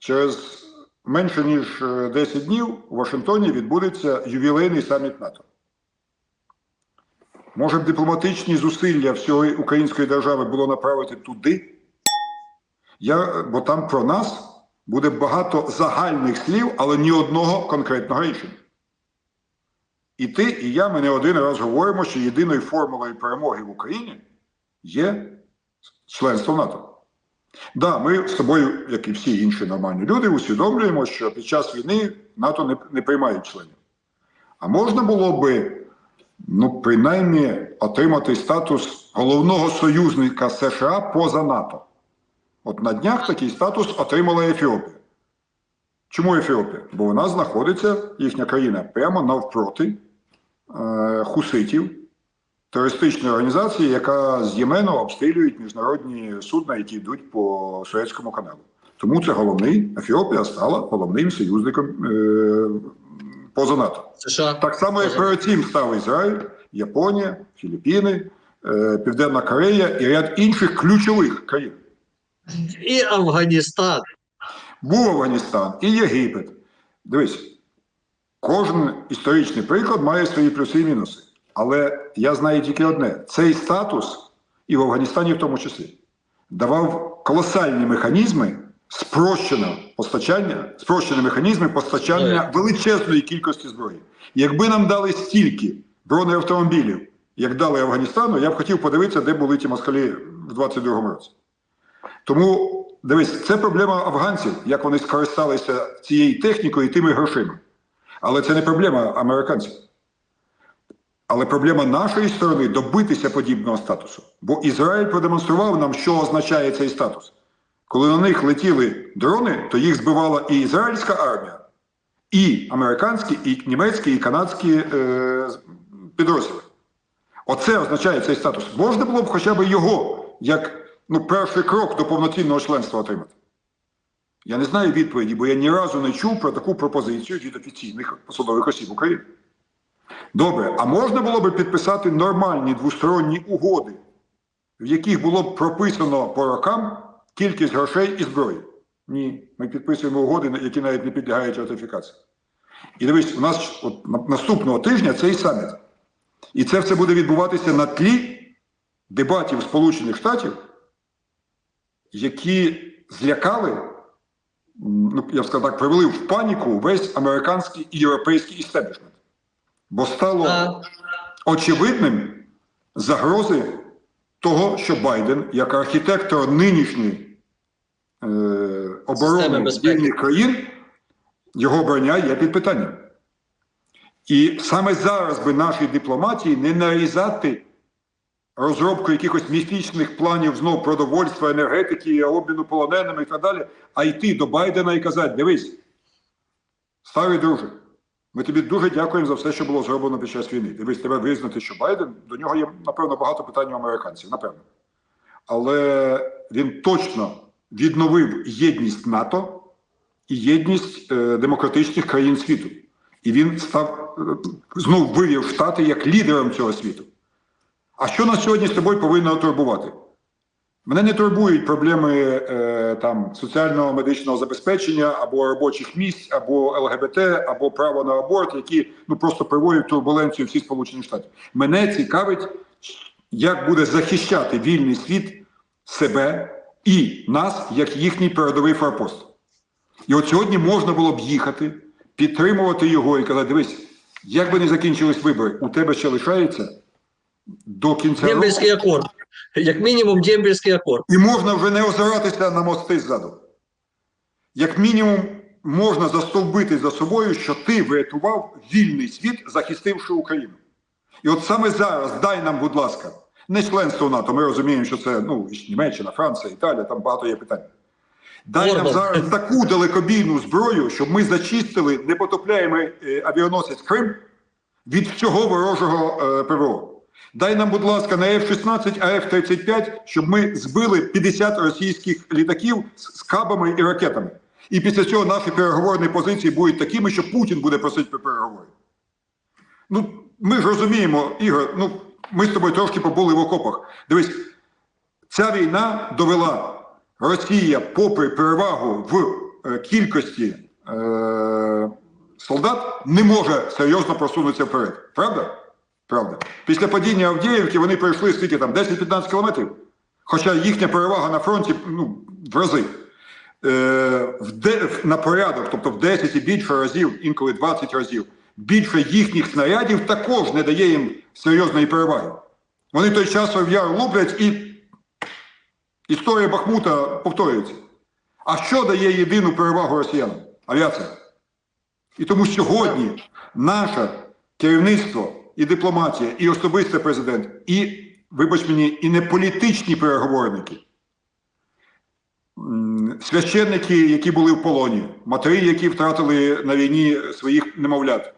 через менше ніж е, 10 днів у Вашингтоні відбудеться ювілейний саміт НАТО. Може б дипломатичні зусилля всієї української держави було направити туди? Я, бо там про нас буде багато загальних слів, але ні одного конкретного рішення. І ти, і я, ми не один раз говоримо, що єдиною формулою перемоги в Україні є членство НАТО. Да, ми з тобою, як і всі інші нормальні люди, усвідомлюємо, що під час війни НАТО не, не приймає членів. А можна було би, ну, принаймні, отримати статус головного союзника США поза НАТО. От на днях такий статус отримала Ефіопія. Чому Ефіопія? Бо вона знаходиться, їхня країна, прямо навпроти е, хуситів, терористичної організації, яка з Ємену обстрілюють міжнародні судна, які йдуть по Суецькому каналу. Тому це головний, Ефіопія стала головним союзником е, поза НАТО. США. Так само, як перед цим став Ізраїль, Японія, Філіппіни, е, Південна Корея і ряд інших ключових країн. І Афганістан. Був Афганістан і Єгипет. Дивись, кожен історичний приклад має свої плюси і мінуси. Але я знаю тільки одне: цей статус, і в Афганістані в тому числі, давав колосальні механізми спрощеного постачання, спрощені механізми постачання величезної кількості зброї. Якби нам дали стільки бронеавтомобілів, як дали Афганістану, я б хотів подивитися, де були ті москалі в 22-му році. Тому дивись, це проблема афганців, як вони скористалися цією технікою і тими грошима. Але це не проблема американців. Але проблема нашої сторони добитися подібного статусу. Бо Ізраїль продемонстрував нам, що означає цей статус. Коли на них летіли дрони, то їх збивала і ізраїльська армія, і американські, і німецькі, і канадські е, підрозділи. Оце означає цей статус. Можна було б хоча б його як ну, перший крок до повноцінного членства отримати. Я не знаю відповіді, бо я ні разу не чув про таку пропозицію від офіційних посадових осіб України. Добре, а можна було б підписати нормальні двосторонні угоди, в яких було б прописано по рокам кількість грошей і зброї? Ні, ми підписуємо угоди, які навіть не підлягають ратифікації. І дивись, у нас от, наступного тижня цей саміт. І це все буде відбуватися на тлі дебатів Сполучених Штатів, які злякали, ну, я б сказав так, привели в паніку весь американський і європейський істеблішмент. Бо стало А, очевидним загрози того, що Байден, як архітектор нинішньої е, оборони вільних країн, його обрання є під питанням. І саме зараз би нашій дипломатії не нарізати розробку якихось міфічних планів знов продовольства, енергетики, обміну полоненими і так далі, а йти до Байдена і казати: дивись, старий друже, ми тобі дуже дякуємо за все, що було зроблено під час війни. Дивись, тебе визнати, що Байден до нього є, напевно, багато питань у американців, напевно. Але він точно відновив єдність НАТО і єдність е, демократичних країн світу. І він став е, знов вивів Штати як лідером цього світу. А що нас сьогодні з тобою повинно турбувати? Мене не турбують проблеми е, там соціального медичного забезпечення або робочих місць, або ЛГБТ, або право на аборт, які ну просто приводять турбуленцію всі Сполучені Штати. Мене цікавить, як буде захищати вільний світ себе і нас, як їхній передовий форпост. І от сьогодні можна було б їхати, підтримувати його і казати: дивись, як би не закінчились вибори, у тебе ще лишається до кінця року. Як мінімум, Дембельський акорд. І можна вже не озиратися на мости ззаду. Як мінімум, можна застовбити за собою, що ти врятував вільний світ, захистивши Україну. І от саме зараз дай нам, будь ласка, не членство НАТО. Ми розуміємо, що це ну, Німеччина, Франція, Італія, там багато є питань. Дай нам зараз таку далекобійну зброю, щоб ми зачистили непотопляємий е, авіаносець Крим від всього ворожого е, ПВО. Дай нам, будь ласка, на F-16, а F-35, щоб ми збили 50 російських літаків з, кабами і ракетами. І після цього наші переговорні позиції будуть такими, що Путін буде просити про переговори. Ну, ми ж розуміємо, Ігор, ну, ми з тобою трошки побули в окопах. Дивись, ця війна довела Росія, попри перевагу в е, кількості е, солдат не може серйозно просунутися вперед. Правда? Правда. Після падіння Авдіївки вони пройшли скільки там 10-15 кілометрів. Хоча їхня перевага на фронті ну, в рази. Е, в де, на порядок, тобто в 10 і більше разів, інколи 20 разів, більше їхніх снарядів також не дає їм серйозної переваги. Вони той час в яр луплять і історія Бахмута повторюється. А що дає єдину перевагу росіянам? Авіація. І тому сьогодні наше керівництво і дипломатія, і особистий президент, і, вибач мені, і не політичні переговорники, священники, які були в полоні, матері, які втратили на війні своїх немовлят,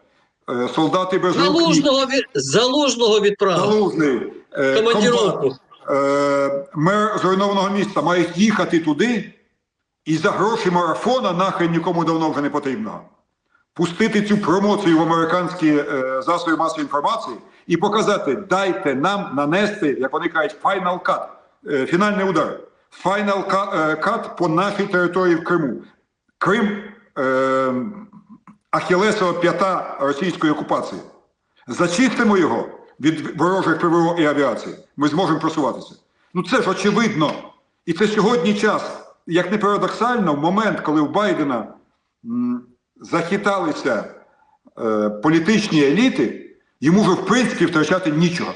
е, солдати без Залужного, від... Залужного відправив. Залужний, е, Командіровку. е, мер зруйнованого міста мають їхати туди і за гроші марафона нахрен нікому давно вже не потрібно. Пустити цю промоцію в американські е, засоби масової інформації і показати, дайте нам нанести, як вони кажуть, final cut, е, фінальний удар. Final cut, е, по нашій території в Криму. Крим е, Ахілесова п'ята російської окупації. Зачистимо його від ворожих ПВО і авіації. Ми зможемо просуватися. Ну це ж очевидно. І це сьогодні час, як не парадоксально, в момент, коли у Байдена захиталися е, політичні еліти, йому вже в принципі втрачати нічого.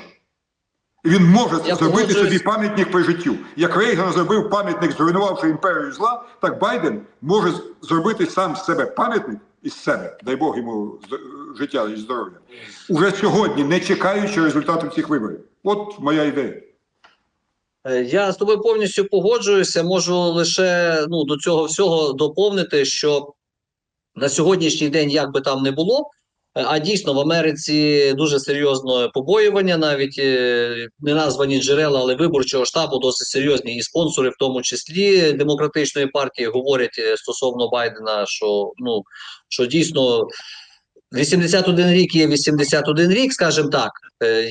І він може Я зробити погоджуюсь. собі пам'ятник по життю. Як Рейган зробив пам'ятник, зруйнувавши імперію зла, так Байден може зробити сам з себе пам'ятник із себе, дай Бог йому життя і здоров'я. Уже сьогодні, не чекаючи результатів цих виборів. От моя ідея. Е, Я з тобою повністю погоджуюся. Можу лише ну, до цього всього доповнити, що на сьогоднішній день, як би там не було, е, а дійсно в Америці дуже серйозне побоювання, навіть е, не названі джерела, але виборчого штабу досить серйозні і спонсори, в тому числі демократичної партії, говорять е, стосовно Байдена, що ну що дійсно 81 рік є 81 рік, скажімо так.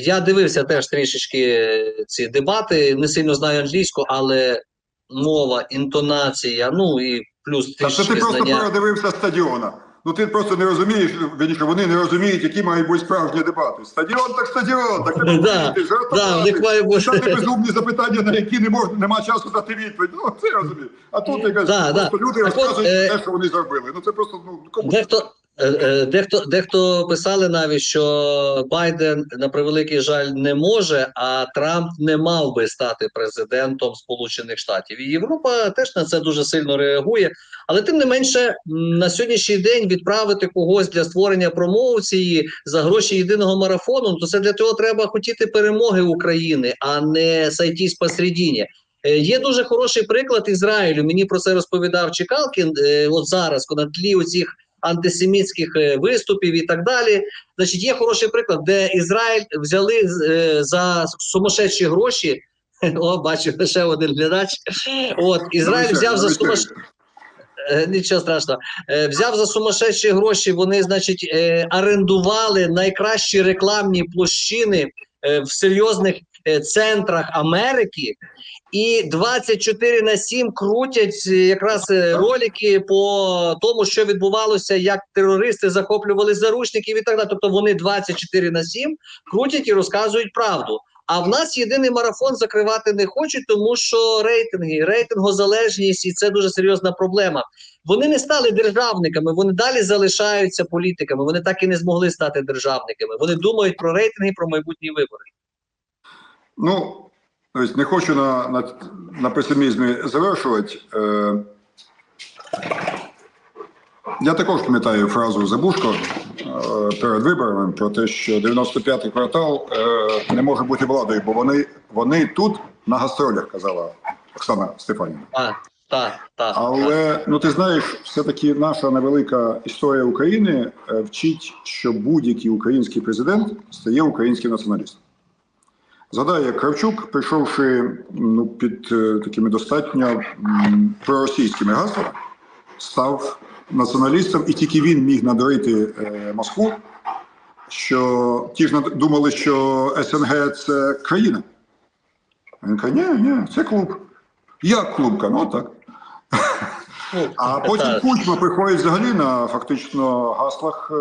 Я дивився теж трішечки ці дебати, не сильно знаю англійську, але мова, інтонація, ну і плюс Та це ти просто знання. передивився стадіона. Ну ти просто не розумієш, вірніше, вони не розуміють, які мають бути справжні дебати. Стадіон так стадіон, так не Да, Да, них має бути. Дати безумні запитання, на які не можна, нема часу дати відповідь. Ну, це розумію. А тут якась Да, да. просто люди розказують е, те, що вони зробили. Ну це просто ну кому Дехто, дехто, дехто писали навіть, що Байден на превеликий жаль не може, а Трамп не мав би стати президентом Сполучених Штатів. І Європа теж на це дуже сильно реагує. Але тим не менше, на сьогоднішній день відправити когось для створення промоції за гроші єдиного марафону, то це для цього треба хотіти перемоги України, а не сайтісь посередині. Е, Є дуже хороший приклад Ізраїлю. Мені про це розповідав Чекалкін. е, От зараз на тлі оцих антисемітських е, виступів і так далі. Значить, є хороший приклад, де Ізраїль взяли е, за сумасшедші гроші. О, бачу, ще один глядач. От Ізраїль взяв за сумасшедші. Нічого страшного. Е, Взяв за сумасшедші гроші. Вони, значить, орендували найкращі рекламні площини в серйозних центрах Америки. І 24 на 7 крутять е, якраз е, ролики по тому, що відбувалося, як терористи захоплювали заручників і так далі. Тобто вони 24 на 7 крутять і розказують правду. А в нас єдиний марафон закривати не хочуть, тому що рейтинги, рейтингозалежність, і це дуже серйозна проблема. Вони не стали державниками, вони далі залишаються політиками. Вони так і не змогли стати державниками. Вони думають про рейтинги, про майбутні вибори. Ну, тобто не хочу на, на, на песимізмі завершувати. Е, я також пам'ятаю фразу Забушко е, перед виборами про те, що 95-й квартал е, не може бути владою, бо вони, вони тут на гастролях, казала Оксана Стефанівна. А, так, так. Але ну ти знаєш, все-таки наша невелика історія України вчить, що будь-який український президент стає українським націоналістом. Згадаю, як Кравчук, прийшовши ну, під е, такими достатньо проросійськими гаслами, став націоналістом, і тільки він міг надурити е, Москву, що ті ж думали, що СНГ це країна. А Він каже, ні, ні, це клуб. Як клуб? Каже, Ну так. А потім. Кучма приходить взагалі на фактично гаслах е,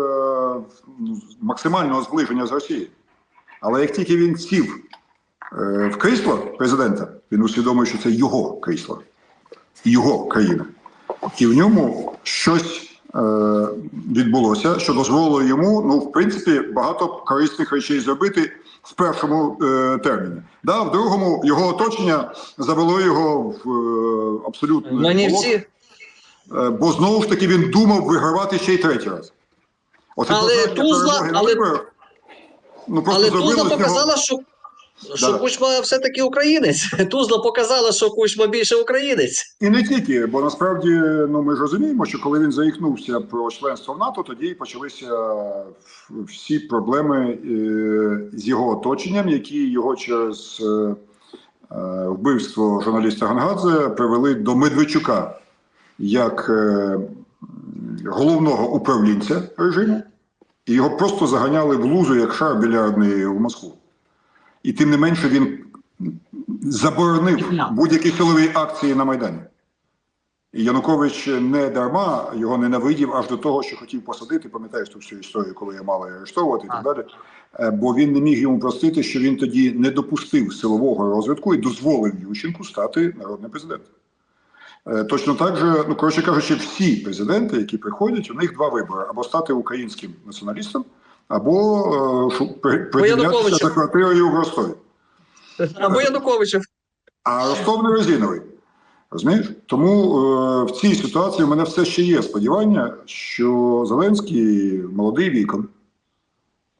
ну, максимального зближення з Росією. Але як тільки він сів в крісло президента, він усвідомив, що це його крісло, його країна. І в ньому щось е, відбулося, що дозволило йому, ну, в принципі, багато корисних речей зробити в першому е, терміні. Да, в другому його оточення завело його в е, абсолютно Манівці, Е, Бо знову ж таки він думав вигравати ще й третій раз. Оце Але Тузла- перемоги але- виборах, ну, але Тузла показала, що, що Да. Кучма все-таки українець. Тузла показала, що Кучма більше українець. І не тільки, бо насправді ну, ми ж розуміємо, що коли він заїкнувся про членство в НАТО, тоді почалися всі проблеми е, з його оточенням, які його через е, е, вбивство журналіста Гангадзе привели до Медведчука як головного управлінця режиму, і його просто заганяли в лузу як шар більярдний в Москву. І тим не менше він заборонив будь-які силові акції на Майдані. І Янукович не дарма його ненавидів аж до того, що хотів посадити. Пам'ятаєш ту всю історію, коли я мали арештовувати і так далі. Е, Бо він не міг йому простити, що він тоді не допустив силового розвитку і дозволив Ющенку стати народним президентом. Е, Точно так же, ну коротше кажучи, всі президенти, які приходять, у них два вибори: або стати українським націоналістом, або е, шу- при- приділятися за квартирою в Ростові. Або Януковича. А Ростов не резиновий. Розумієш? Тому е, в цій ситуації в мене все ще є сподівання, що Зеленський молодий віком,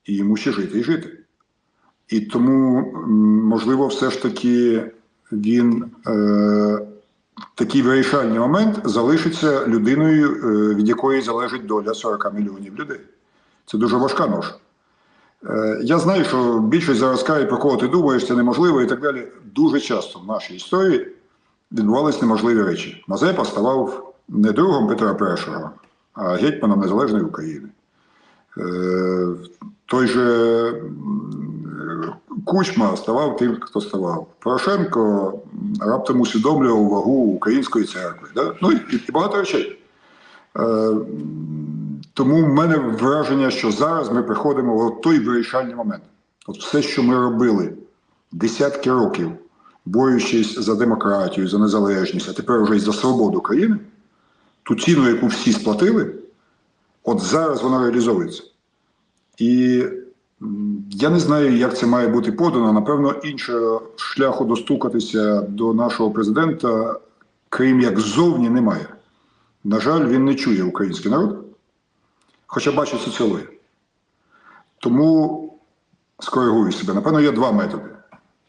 і йому ще жити і жити. І тому, можливо, все ж таки він е, такий вирішальний момент залишиться людиною, е, від якої залежить доля 40 мільйонів людей. Це дуже важка ноша. Е, Я знаю, що більшість зараз каже, про кого ти думаєш, це неможливо і так далі. Дуже часто в нашій історії відбувалися неможливі речі. Мазепа ставав не другом Петра І, а гетьманом Незалежної України. Е, Той же Кучма ставав тим, хто ставав. Порошенко раптом усвідомлював вагу української церкви. Да? Ну і, і багато речей. Тому в мене враження, що зараз ми приходимо в той вирішальний момент. От все, що ми робили десятки років, борючись за демократію, за незалежність, а тепер вже й за свободу країни, ту ціну, яку всі сплатили, от зараз вона реалізовується. І я не знаю, як це має бути подано. Напевно, іншого шляху достукатися до нашого президента, крім як ззовні, немає. На жаль, він не чує український народ, хоча бачить соціологію. Тому скоригую себе. Напевно, є два методи.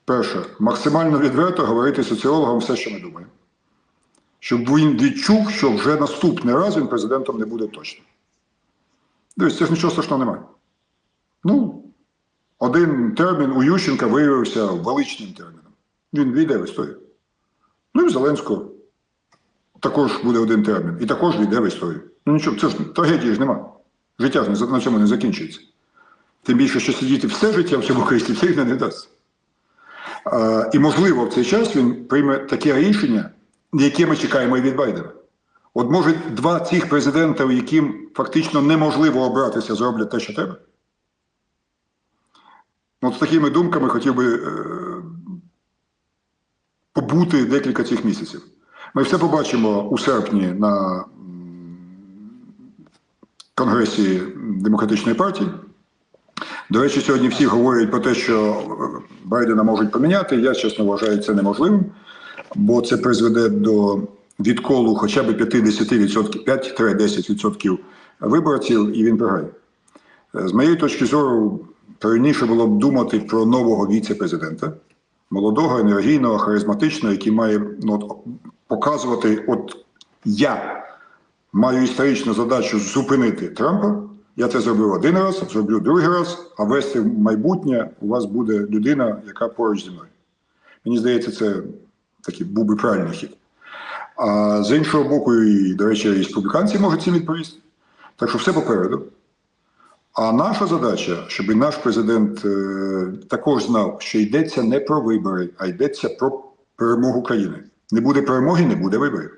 Перше, максимально відверто говорити соціологам все, що ми думаємо. Щоб він відчув, що вже наступний раз він президентом не буде точно. Дивись, це ж нічого страшного немає. Ну, один термін у Ющенка виявився величним терміном. Він війде в історію. Ну і в Зеленського також буде один термін. І також війде в історію. Ну нічого, це ж трагедії ж нема. Життя на цьому не закінчується. Тим більше, що сидіти все життя в цьому кріслі, це не вдасться. А, і, можливо, в цей час він прийме таке рішення, яке ми чекаємо і від Байдена. От, може, два цих президента, яким фактично неможливо обратися, зроблять те, що треба. От з такими думками хотів би е, побути декілька цих місяців. Ми все побачимо у серпні на Конгресі Демократичної партії. До речі, сьогодні всі говорять про те, що Байдена можуть поміняти. Я чесно вважаю це неможливим, бо це призведе до відколу хоча б 50%, 5-10% виборців, і він програє. З моєї точки зору, правильніше було б думати про нового віце-президента, молодого, енергійного, харизматичного, який має ну, показувати, от я маю історичну задачу зупинити Трампа. Я це зробив один раз, зроблю другий раз, а вести в майбутнє у вас буде людина, яка поруч зі мною. Мені здається, це такий був би правильний хід. А з іншого боку, і, до речі, і республіканці можуть цим відповісти. Так що все попереду. А наша задача, щоб наш президент е, також знав, що йдеться не про вибори, а йдеться про перемогу країни. Не буде перемоги, не буде виборів.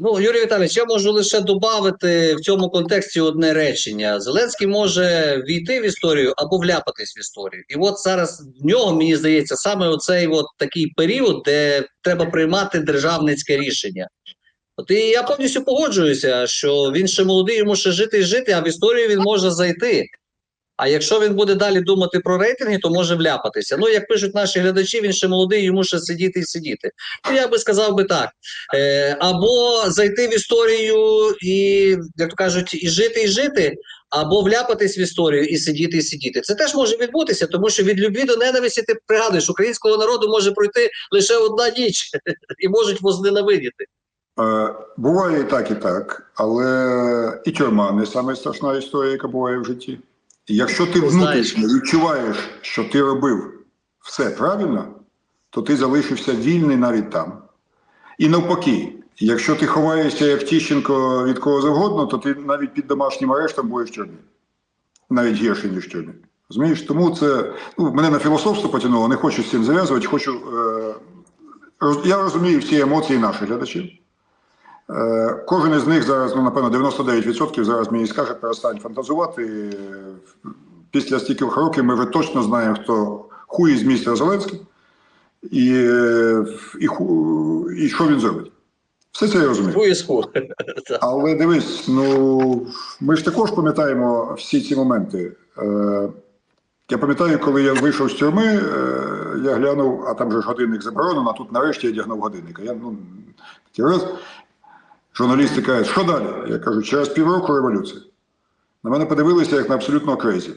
Ну, Юрій Віталійович, я можу лише додати в цьому контексті одне речення: Зеленський може війти в історію або вляпатись в історію. І от зараз в нього мені здається саме оцей от такий період, де треба приймати державницьке рішення. От і я повністю погоджуюся, що він ще молодий, йому ще жити і жити, а в історію він може зайти. А якщо він буде далі думати про рейтинги, то може вляпатися. Ну, як пишуть наші глядачі, він ще молодий, йому ще сидіти і сидіти. Ну, я би сказав би так. Е, або зайти в історію і, як то кажуть, і жити, і жити, або вляпатись в історію і сидіти, і сидіти. Це теж може відбутися, тому що від любві до ненависті ти пригадуєш, українського народу може пройти лише одна ніч і можуть возненавидіти. Е, буває і так, і так, але і тюрма не саме страшна історія, яка буває в житті. Якщо ти внутрішньо відчуваєш, що ти робив все правильно, то ти залишився вільний навіть там. І навпаки, якщо ти ховаєшся як Тіщенко від кого завгодно, то ти навіть під домашнім арештом будеш тюрмі. Навіть гірше, ніж тюрмі. Розумієш? Тому це ну, мене на філософство потягнуло, не хочу з цим зав'язувати. Хочу, е, роз- я розумію всі емоції наших глядачів. Е, Кожен із них зараз, ну напевно, 99% зараз мені скаже, перестань фантазувати. Після стількох років ми вже точно знаємо, хто хуй з містер Зеленський і, і, і що він зробить. Все це я розумію. Але дивись, ну ми ж також пам'ятаємо всі ці моменти. Е, я пам'ятаю, коли я вийшов з тюрми, е, я глянув, а там же ж годинник заборонено, а тут нарешті я дягнув годинник. А я ну, раз. Журналісти кажуть, що далі? Я кажу, через півроку революція. На мене подивилися як на абсолютно крейзі.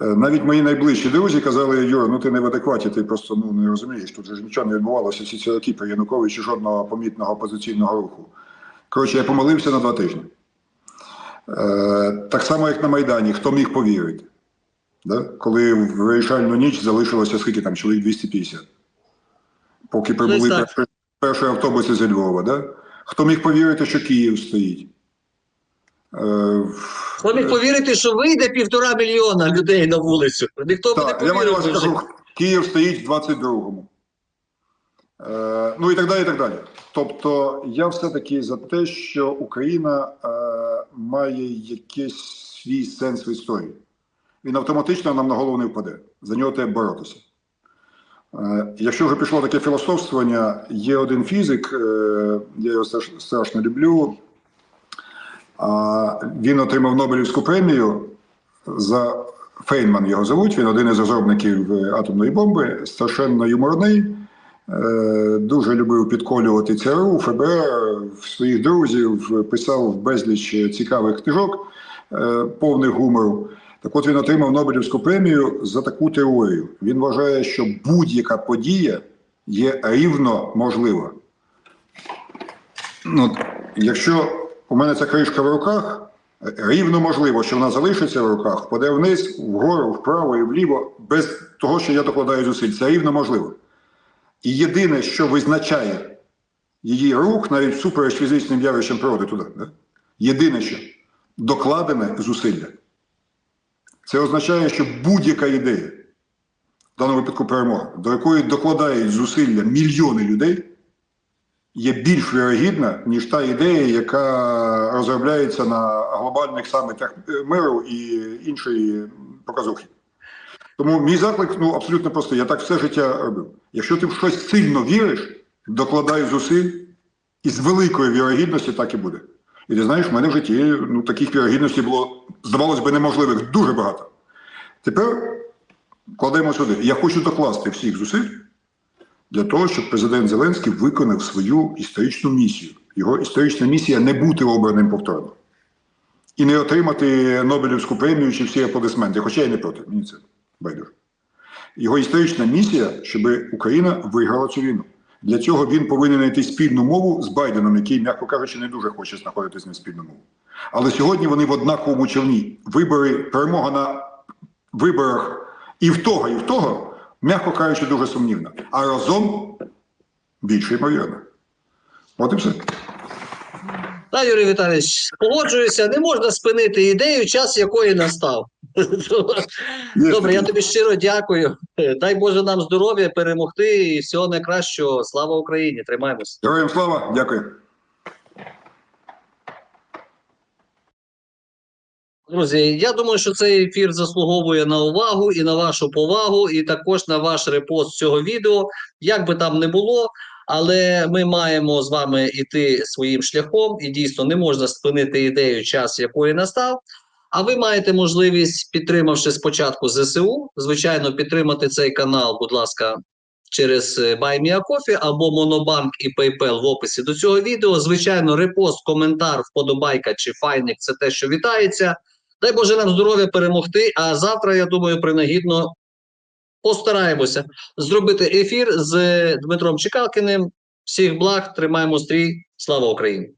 Е, Навіть мої найближчі друзі казали, Юра, ну ти не в адекваті, ти просто ну, не розумієш, тут же ж нічого не відбувалося всі ці роки при Януковичі жодного помітного опозиційного руху. Коротше, я помилився на два тижні. Е, так само, як на Майдані, хто міг повірити? Да? Коли в вирішальну ніч залишилося скільки там, чоловік 250. Поки прибули перші, перші автобуси зі Львова. Да? Хто міг повірити, що Київ стоїть? Е, Хто міг повірити, що вийде півтора мільйона людей на вулицю? Ніхто б не Так, я маю вас би Київ стоїть в 22-му. Е, ну і так далі, і так далі. Тобто, я все-таки за те, що Україна е, має якийсь свій сенс в історії. Він автоматично нам на голову не впаде. За нього треба боротися. Е, якщо вже пішло таке філософствування, є один фізик, е, я його страшно люблю. Він отримав Нобелівську премію за Фейнман його звуть, він один із розробників е, атомної бомби, страшенно юморний, дуже любив підколювати ЦРУ, ФБР, своїх друзів, писав безліч цікавих книжок, повних гумору. Так от він отримав Нобелівську премію за таку теорію. Він вважає, що будь-яка подія є рівно можлива. Ну, якщо у мене ця кришка в руках, рівно можливо, що вона залишиться в руках, впаде вниз, вгору, вправо і вліво, без того, що я докладаю зусиль. Це рівно можливо. І єдине, що визначає її рух, навіть всупереч фізичним явищам природи туди, да? єдине, що докладене зусилля. Це означає, що будь-яка ідея, в даному випадку перемога, до якої докладають зусилля мільйони людей, є більш вірогідна, ніж та ідея, яка розробляється на глобальних самітах миру і іншої показухи. Тому мій заклик ну, абсолютно простий. Я так все життя робив. Якщо ти в щось сильно віриш, докладай зусиль, і з великою вірогідністю так і буде. І ти знаєш, в мене в житті ну, таких вірогідностей було, здавалось би, неможливих дуже багато. Тепер кладемо сюди. Я хочу докласти всіх зусиль для того, щоб президент Зеленський виконав свою історичну місію. Його історична місія не бути обраним повторно. І не отримати Нобелівську премію чи всі аплодисменти, хоча я не проти, мені це байдуже. Його історична місія, щоб Україна виграла цю війну. Для цього він повинен знайти спільну мову з Байденом, який, м'яко кажучи, не дуже хоче знаходити з ним спільну мову. Але сьогодні вони в однаковому човні. Вибори, перемога на виборах і в того, і в того, м'яко кажучи, дуже сумнівна. А разом більше ймовірно. От і все. Так, Юрій Віталійович, погоджуюся, не можна спинити ідею, час якої настав. Добре, я тобі щиро дякую. Дай Боже нам здоров'я, перемогти і всього найкращого. Слава Україні! Тримаємось. Героям слава, дякую. Друзі, я думаю, що цей ефір заслуговує на увагу і на вашу повагу, і також на ваш репост цього відео, як би там не було але ми маємо з вами йти своїм шляхом, і дійсно не можна спинити ідею, час якої настав. А ви маєте можливість, підтримавши спочатку ЗСУ, звичайно, підтримати цей канал, будь ласка, через е, Buy Me a Coffee або Монобанк і PayPal в описі до цього відео. Звичайно, репост, коментар, вподобайка чи файник це те, що вітається. Дай Боже нам здоров'я перемогти. А завтра, я думаю, принагідно постараємося зробити ефір з Дмитром Чекалкіним. Всіх благ, тримаємо стрій. Слава Україні!